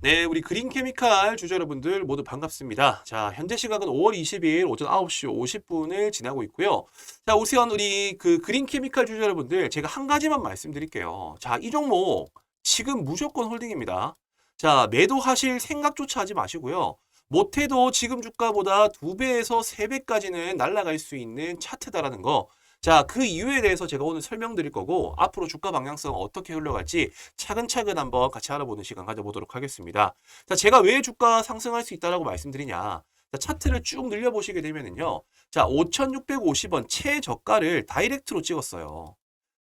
네, 우리 그린 케미칼 주주 여러분들 모두 반갑습니다. 자, 현재 시각은 5월 20일 오전 9시 50분을 지나고 있고요. 자, 우선 우리 그 그린 케미칼 주주 여러분들 제가 한 가지만 말씀드릴게요. 자, 이 종목 지금 무조건 홀딩입니다. 자, 매도하실 생각조차 하지 마시고요. 못해도 지금 주가보다 두배에서세배까지는 날아갈 수 있는 차트다라는 거. 자, 그 이유에 대해서 제가 오늘 설명드릴 거고, 앞으로 주가 방향성 어떻게 흘러갈지 차근차근 한번 같이 알아보는 시간 가져보도록 하겠습니다. 자, 제가 왜 주가 상승할 수 있다라고 말씀드리냐. 자, 차트를 쭉 늘려 보시게 되면은요. 자, 5,650원 최저가를 다이렉트로 찍었어요.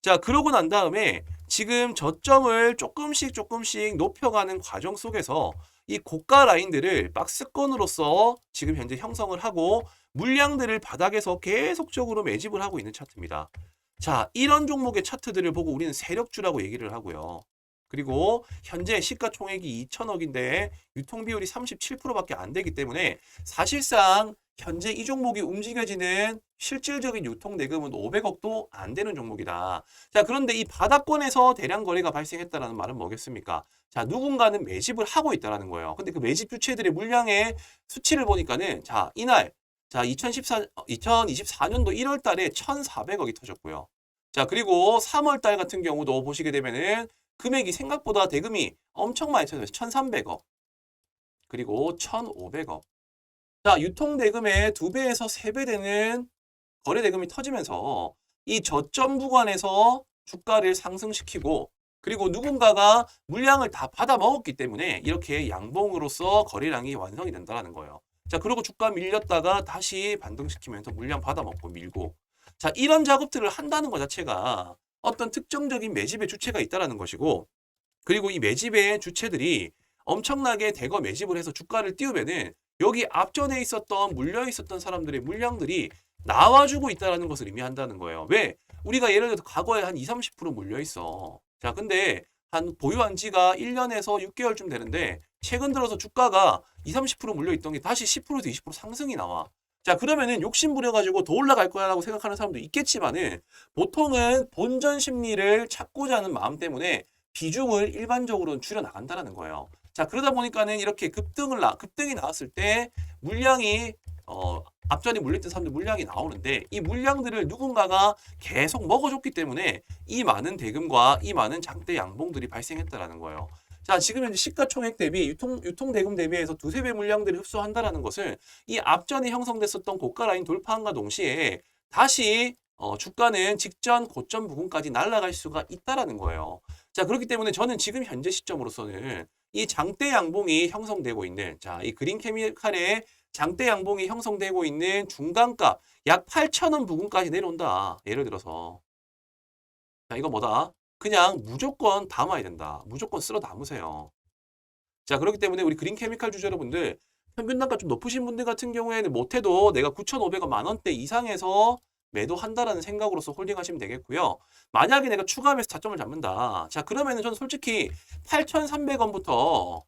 자, 그러고 난 다음에 지금 저점을 조금씩 조금씩 높여가는 과정 속에서 이 고가 라인들을 박스권으로서 지금 현재 형성을 하고 물량들을 바닥에서 계속적으로 매집을 하고 있는 차트입니다. 자, 이런 종목의 차트들을 보고 우리는 세력주라고 얘기를 하고요. 그리고 현재 시가총액이 2천억인데 유통 비율이 37%밖에 안 되기 때문에 사실상 현재 이 종목이 움직여지는 실질적인 유통 대금은 500억도 안 되는 종목이다. 자, 그런데 이 바닥권에서 대량 거래가 발생했다라는 말은 뭐겠습니까? 자, 누군가는 매집을 하고 있다라는 거예요. 근데 그 매집 주체들의 물량의 수치를 보니까는 자, 이날 자, 2014 2024년도 1월 달에 1,400억이 터졌고요. 자, 그리고 3월 달 같은 경우도 보시게 되면은 금액이 생각보다 대금이 엄청 많이 터졌어요. 1,300억. 그리고 1,500억. 자, 유통 대금의 두 배에서 세배 되는 거래 대금이 터지면서 이 저점 구간에서 주가를 상승시키고 그리고 누군가가 물량을 다 받아 먹었기 때문에 이렇게 양봉으로서 거래량이 완성이 된다는 거예요. 자, 그리고 주가 밀렸다가 다시 반등시키면서 물량 받아 먹고 밀고 자, 이런 작업들을 한다는 것 자체가 어떤 특정적인 매집의 주체가 있다라는 것이고 그리고 이 매집의 주체들이 엄청나게 대거 매집을 해서 주가를 띄우면은 여기 앞전에 있었던 물려 있었던 사람들의 물량들이 나와주고 있다는 것을 의미한다는 거예요. 왜? 우리가 예를 들어서 과거에 한 20, 30% 물려 있어. 자, 근데 한 보유한 지가 1년에서 6개월쯤 되는데 최근 들어서 주가가 20, 30% 물려 있던 게 다시 10%에서 20% 상승이 나와. 자, 그러면은 욕심 부려가지고 더 올라갈 거야라고 생각하는 사람도 있겠지만은 보통은 본전 심리를 찾고자 하는 마음 때문에 비중을 일반적으로는 줄여 나간다라는 거예요. 자, 그러다 보니까는 이렇게 급등을 나, 급등이 나왔을 때 물량이 어, 앞전에 물렸던 사람들 물량이 나오는데 이 물량들을 누군가가 계속 먹어줬기 때문에 이 많은 대금과 이 많은 장대 양봉들이 발생했다라는 거예요. 자, 지금 현재 시가총액 대비 유통 유통 대금 대비해서 두세 배 물량들을 흡수한다라는 것은 이 앞전에 형성됐었던 고가 라인 돌파함과 동시에 다시 어, 주가는 직전 고점 부근까지 날아갈 수가 있다라는 거예요. 자, 그렇기 때문에 저는 지금 현재 시점으로서는 이 장대 양봉이 형성되고 있는 자, 이 그린 케미칼의 장대 양봉이 형성되고 있는 중간값 약 8,000원 부근까지 내려온다. 예를 들어서 자, 이거 뭐다? 그냥 무조건 담아야 된다. 무조건 쓸어 담으세요. 자, 그렇기 때문에 우리 그린 케미칼 주주 여러분들 평균 단가 좀 높으신 분들 같은 경우에는 못해도 내가 9,500원 만 원대 이상에서 매도한다라는 생각으로서 홀딩하시면 되겠고요. 만약에 내가 추가하면서 자점을 잡는다. 자, 그러면은 저는 솔직히 8,300원부터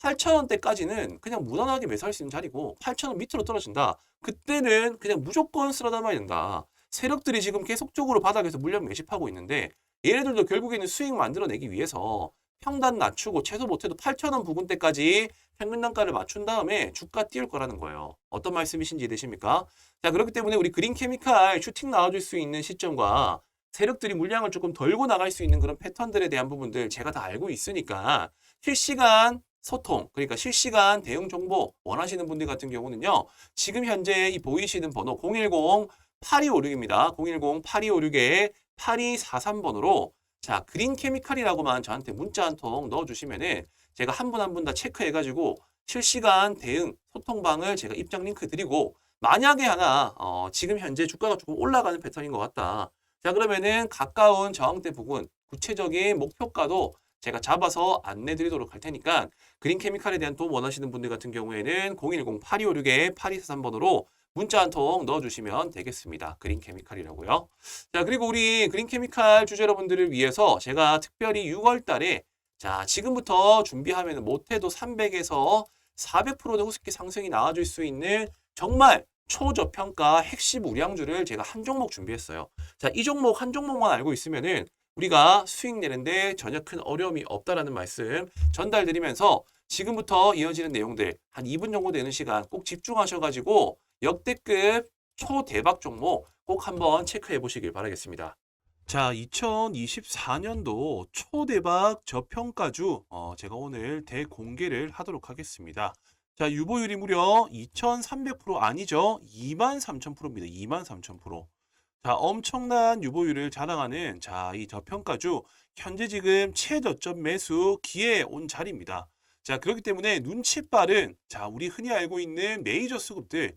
8,000원대까지는 그냥 무난하게 매수할 수 있는 자리고 8,000원 밑으로 떨어진다. 그때는 그냥 무조건 쓸어 담아야 된다. 세력들이 지금 계속적으로 바닥에서 물량 매집하고 있는데 얘네들도 결국에는 수익 만들어내기 위해서 평단 낮추고 최소 못해도 8,000원 부근대까지 평균 단가를 맞춘 다음에 주가 띄울 거라는 거예요. 어떤 말씀이신지 이해되십니까? 자, 그렇기 때문에 우리 그린 케미칼 슈팅 나와줄 수 있는 시점과 세력들이 물량을 조금 덜고 나갈 수 있는 그런 패턴들에 대한 부분들 제가 다 알고 있으니까 실시간 소통, 그러니까 실시간 대응 정보 원하시는 분들 같은 경우는요. 지금 현재 이 보이시는 번호 010 8256입니다. 010 8256에 8243번으로 자, 그린 케미칼이라고만 저한테 문자 한 통 넣어주시면은 제가 한 분 한 분 다 체크해가지고 실시간 대응 소통방을 제가 입장 링크 드리고 만약에 하나 어, 지금 현재 주가가 조금 올라가는 패턴인 것 같다. 자, 그러면은 가까운 저항대 부근 구체적인 목표가도 제가 잡아서 안내 드리도록 할 테니까 그린 케미칼에 대한 도움 원하시는 분들 같은 경우에는 010-8256에 8243번으로 문자 한 통 넣어주시면 되겠습니다. 그린 케미칼이라고요. 자, 그리고 우리 그린 케미칼 주주 여러분들을 위해서 제가 특별히 6월 달에 자, 지금부터 준비하면 못해도 300에서 400%의 우습게 상승이 나와줄 수 있는 정말 초저평가 핵심 우량주를 제가 한 종목 준비했어요. 자, 이 종목 한 종목만 알고 있으면은 우리가 수익 내는데 전혀 큰 어려움이 없다라는 말씀 전달드리면서 지금부터 이어지는 내용들 한 2분 정도 되는 시간 꼭 집중하셔가지고 역대급 초대박 종목 꼭 한번 체크해 보시길 바라겠습니다. 자, 2024년도 초대박 저평가주 어, 제가 오늘 대공개를 하도록 하겠습니다. 자, 유보율이 무려 2,300% 아니죠? 23,000%입니다. 23,000%. 자, 엄청난 유보율을 자랑하는 자, 이 저평가주 현재 지금 최저점 매수 기회에 온 자리입니다. 자, 그렇기 때문에 눈치 빠른 자, 우리 흔히 알고 있는 메이저 수급들